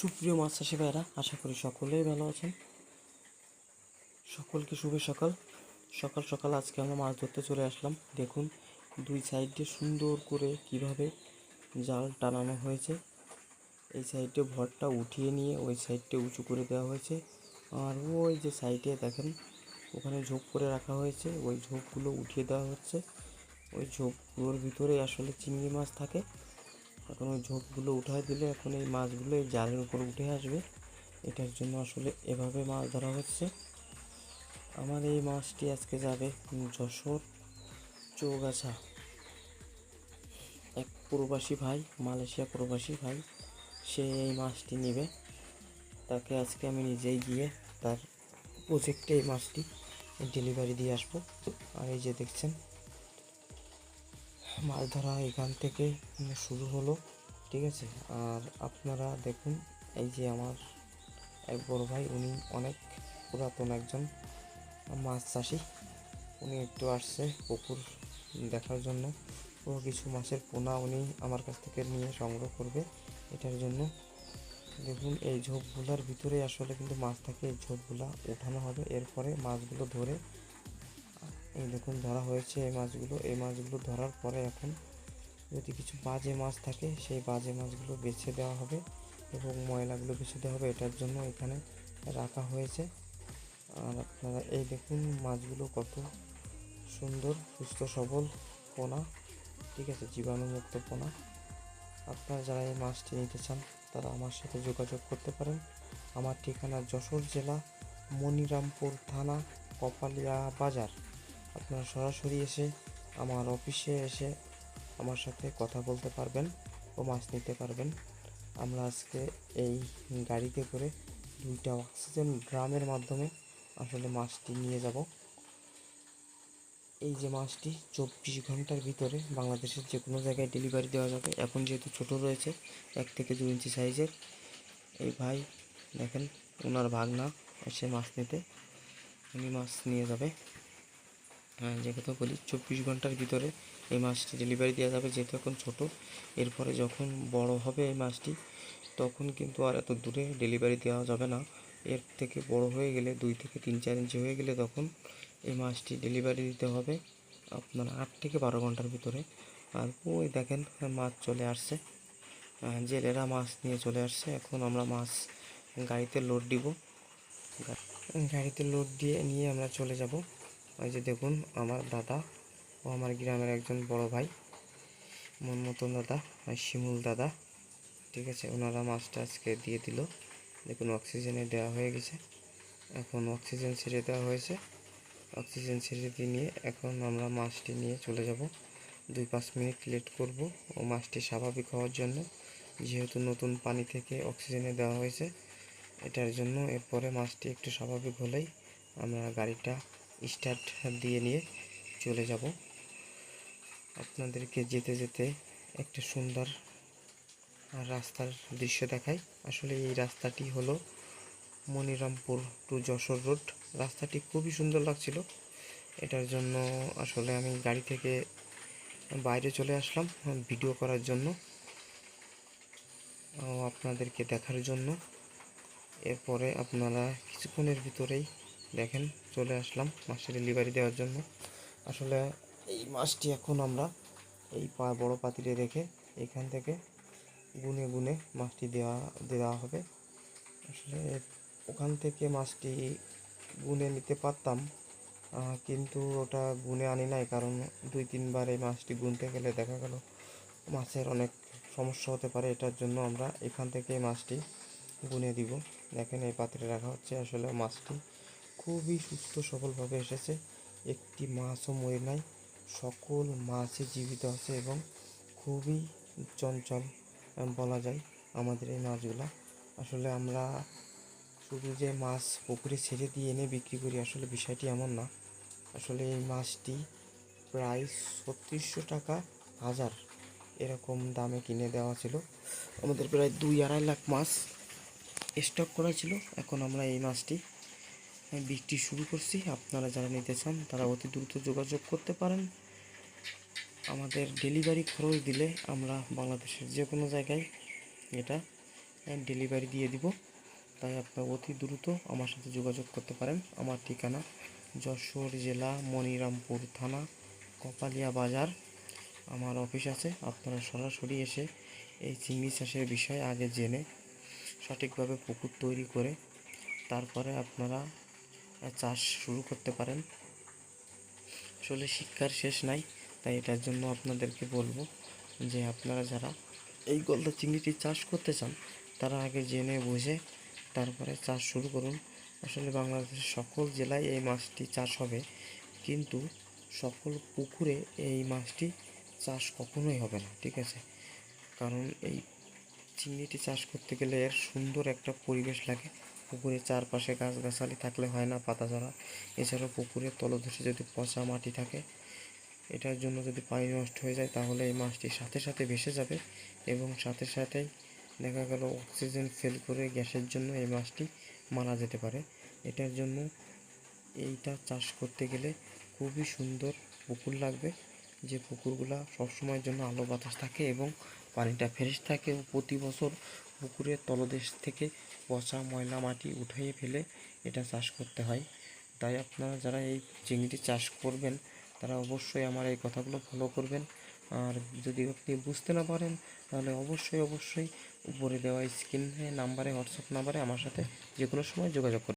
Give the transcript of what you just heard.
সুপ্রিয় মাছ চাষি ভাইরা আশা করি সকলেই ভালো আছেন। সকলকে শুভ সকাল। সকাল সকাল আজকে আমরা মাছ ধরতে চলে আসলাম। দেখুন, দুই সাইডে সুন্দর করে কীভাবে জাল টানানো হয়েছে। এই সাইডে ভরটা উঠিয়ে নিয়ে ওই সাইডটা উঁচু করে দেওয়া হয়েছে। আর ওই যে সাইডে দেখেন, ওখানে ঝোপ করে রাখা হয়েছে। ওই ঝোপগুলো উঠিয়ে দেওয়া হচ্ছে। ওই ঝোপগুলোর ভিতরে আসলে চিংড়ি মাছ থাকে। এখন ওই ঝোপগুলো উঠায় দিলে এখন এই মাছগুলো এই জালের উপর উঠে আসবে। এটার জন্য আসলে এভাবে মাছ ধরা হচ্ছে। আমার এই মাছটি আজকে যাবে যশোর চৌগাছা। এক প্রবাসী ভাই, মালয়েশিয়া প্রবাসী ভাই, সে এই মাছটি নেবে। তাকে আজকে আমি নিজেই গিয়ে তার প্রজেক্টে এই মাছটি ডেলিভারি দিয়ে আসব। আর এই যে দেখছেন মাছ ধরা এখান থেকে শুরু হলো, ঠিক আছে? আর আপনারা দেখুন, এই যে আমার এক বড় ভাই, উনি অনেক পুরাতন একজন মাছ চাষি। উনি একটু আসছে পুকুর দেখার জন্য। ও কিছু মাছের পোনা উনি আমার কাছ থেকে নিয়ে সংগ্রহ করবে এটার জন্য। দেখুন, এই ঝোপগুলার ভিতরে আসলে কিন্তু মাছ থাকে, এই ঝোপগুলা উঠানো হবে। এরপরে মাছগুলো ধরে এই দেখুন, ধরা হয়েছে এই মাছগুলো। এই মাছগুলো ধরার পরে এখন যদি কিছু বাজে মাছ থাকে, সেই বাজে মাছগুলো বেছে দেওয়া হবে এবং ময়লাগুলো বেছে দেওয়া হবে। এটার জন্য এখানে রাখা হয়েছে। আর আপনারা এই দেখুন মাছগুলো কত সুন্দর, সুস্থ, সবল পোনা, ঠিক আছে, জীবাণুমুক্ত পোনা। আপনারা যারা এই মাছটি নিতে চান, তারা আমার সাথে যোগাযোগ করতে পারেন। আমার ঠিকানা যশোর জেলা, মনিরামপুর থানা, কপালিয়া বাজার। আপনারা সরাসরি এসে আমার অফিসে এসে আমার সাথে কথা বলতে পারবেন ও মাছ নিতে পারবেন। আমরা আজকে এই গাড়িতে করে দুইটা অক্সিজেন ড্রামের মাধ্যমে আসলে মাছটি নিয়ে যাব। এই যে মাছটি চব্বিশ ঘণ্টার ভিতরে বাংলাদেশের যে কোনো জায়গায় ডেলিভারি দেওয়া যাবে। এখন যেহেতু ছোট রয়েছে, এক থেকে দু ইঞ্চি সাইজের। এই ভাই দেখেন, ওনার ভাগনা এসে মাছ নিতে, উনি মাছ নিয়ে যাবে। যে কথা বলি, চব্বিশ ঘণ্টার ভিতরে এই মাছটি ডেলিভারি দেওয়া যাবে। যেহেতু এখন ছোট, এরপরে যখন বড় হবে এই মাছটি, তখন কিন্তু আর এত দূরে ডেলিভারি দেওয়া যাবে না। এর থেকে বড় হয়ে গেলে, দুই থেকে তিন, চার ইঞ্চি হয়ে গেলে তখন এই মাছটি ডেলিভারি দিতে হবে আপনার আট থেকে বারো ঘণ্টার ভিতরে। আর ওই দেখেন, মাছ চলে আসছে। জেলেরা মাছ নিয়ে চলে আসছে। এখন আমরা মাছ গাড়িতে লোড দিব। গাড়িতে লোড দিয়ে নিয়ে আমরা চলে যাব। ওই যে দেখুন, আমার দাদা ও আমার গ্রামের একজন বড় ভাই মন মতন দাদা শিমুল দাদা, ঠিক আছে? ওনারা মাছটা আজকে দিয়ে দিল। দেখুন, অক্সিজেনে দেওয়া হয়ে গেছে। এখন অক্সিজেন ছেড়ে দেওয়া হয়েছে। অক্সিজেন ছেড়ে দিয়ে নিয়ে এখন আমরা মাছটি নিয়ে চলে যাব। দুই পাঁচ মিনিট লেট করব ও মাছটি স্বাভাবিক হওয়ার জন্য। যেহেতু নতুন পানি থেকে অক্সিজেনে দেওয়া হয়েছে, এটার জন্য এরপরে মাছটি একটু স্বাভাবিক হলেই আমরা গাড়িটা স্টার্ট দিয়ে নিয়ে চলে যাব। আপনাদেরকে যেতে যেতে একটা সুন্দর রাস্তার দৃশ্য দেখাই। আসলে এই রাস্তাটি হলো মনিরামপুর টু যশোর রোড রাস্তাটি খুবই সুন্দর লাগছিল। এটার জন্য আসলে আমি গাড়ি থেকে বাইরে চলে আসলাম ভিডিও করার জন্য। আপনাদেরকে দেখার জন্য। এরপরে আপনারা কিছুক্ষণের ভিতরেই দেখেন, চলে আসলাম মাছটি ডেলিভারি দেওয়ার জন্য। আসলে এই মাছটি এখন আমরা এই পা, বড় পাতিলে রেখে এখান থেকে গুনে গুনে মাছটি দেওয়া দেওয়া হবে। আসলে ওখান থেকে মাছটি গুনে নিতে পারতাম কিন্তু ওটা গুনে আনি নাই, কারণ দুই, তিনবার এই মাছটি গুনতে গেলে দেখা গেল মাছের অনেক সমস্যা হতে পারে, এটার জন্য আমরা এখান থেকে মাছটি গুনে দিব। দেখেন এই পাত্রে রাখা হচ্ছে, আসলে মাছটি খুবই সুস্থ সবলভাবে এসেছে। একটি মাছও মরে নাই। সকল মাছই জীবিত আছে এবং খুবই চঞ্চল বলা যায় আমাদের এই মাছগুলা। আসলে আমরা শুধু যে মাছ পুকুরে ছেড়ে দিয়ে এনে বিক্রি করি, আসলে বিষয়টি এমন না। আসলে এই মাছটি প্রায় ছত্রিশশো টাকা হাজার এরকম দামে কিনে দেওয়া ছিল। আমাদের প্রায় দুই আড়াই লাখ মাছ স্টক করা ছিল। এখন আমরা এই মাছটি বিক্রি শুরু করছি, আপনারা যারা নিতে চান তারা অতি দ্রুত যোগাযোগ করতে পারেন। আমাদের ডেলিভারি খরচ দিলে আমরা বাংলাদেশের যে কোনো জায়গায় এটা ডেলিভারি দিয়ে দিব। তাই আপনারা অতি দ্রুত আমার সাথে যোগাযোগ করতে পারেন। আমার ঠিকানা যশোর জেলা মনিরামপুর থানা কপালিয়া বাজার। আমার অফিস আছে, আপনারা সরাসরি এসে এই চিংড়ি চাষের বিষয়ে আগে জেনে সঠিকভাবে পুকুর তৈরি করে তারপরে আপনারা চাষ শুরু করতে পারেন। আসলে শিক্ষার শেষ নাই, তাই এটার জন্য আপনাদেরকে বলব যে আপনারা যারা এই গলদা চিংড়িটি চাষ করতে চান, তারা আগে জেনে বুঝে তারপরে চাষ শুরু করুন। আসলে বাংলাদেশের সকল জেলায় এই মাছটি চাষ হবে, কিন্তু সকল পুকুরে এই মাছটি চাষ কখনোই হবে না, ঠিক আছে? কারণ এই চিংড়িটি চাষ করতে গেলে এর সুন্দর একটা পরিবেশ লাগে পুকুরের চারপাশে গাছগাছালি থাকলে হয় না পাতা ঝরা এছাড়াও পুকুরের তলদেশে যদি পচা মাটি থাকে, এটার জন্য যদি পানি নষ্ট হয়ে যায়, তাহলে এই মাছটি সাথে সাথে ভেসে যাবে এবং সাথে সাথেই দেখা গেল অক্সিজেন ফেল করে গ্যাসের জন্য এই মাছটি মারা যেতে পারে। এটার জন্য এইটা চাষ করতে গেলে খুবই সুন্দর পুকুর লাগবে, যে পুকুরগুলা সবসময়ের জন্য আলো বাতাস থাকে এবং পানিটা ফ্রেশ থাকে। ও প্রতি বছর পুকুরের তলদেশ থেকে পচা ময়লা মাটি উঠিয়ে ফেলে এটা চাষ করতে হয়। তাই আপনারা যারা এই চিংড়ি চাষ করবেন, তারা অবশ্যই আমার এই কথাগুলো ফলো করবেন। আর যদি আপনি বুঝতে না পারেন, তাহলে অবশ্যই অবশ্যই উপরে দেওয়া স্ক্রিনে নাম্বারে হোয়াটসঅ্যাপ নাম্বারে আমার সাথে যে কোনো সময় যোগাযোগ করবেন